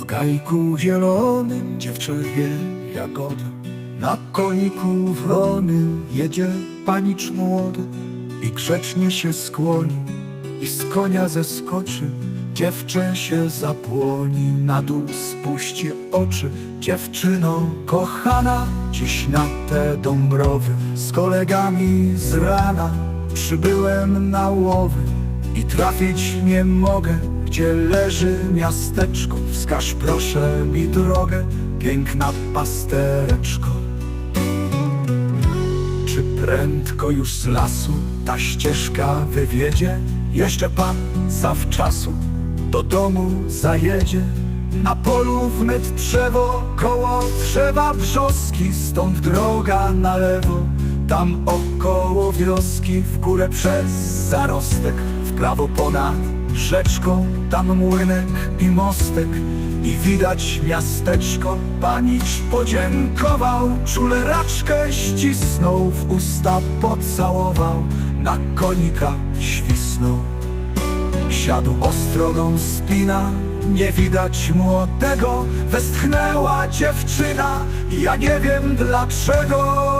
W gajku zielonym dziewczęwie jagoda Na koniku wronym jedzie panicz młody I grzecznie się skłoni i z konia zeskoczy. Dziewczę się zapłoni, na dół spuści oczy. Dziewczyno kochana, dziś na te Dąbrowy. Z kolegami z rana przybyłem na łowy I trafić nie mogę, gdzie leży miasteczko Wskaż proszę mi drogę, piękna pastereczko czy prędko już z lasu ta ścieżka wywiedzie? Jeszcze pan zawczasu do domu zajedzie. Na polu wnet drzewo, koło drzewa brzoski, stąd droga na lewo. Tam około wioski, w górę przez zarostek, w prawo ponad rzeczką, tam młynek i mostek. I widać miasteczko, panicz podziękował Czule raczkę ścisnął, w usta pocałował Na konika świsnął. Siadł ostrogą spina, nie widać młodego Westchnęła dziewczyna, ja nie wiem dlaczego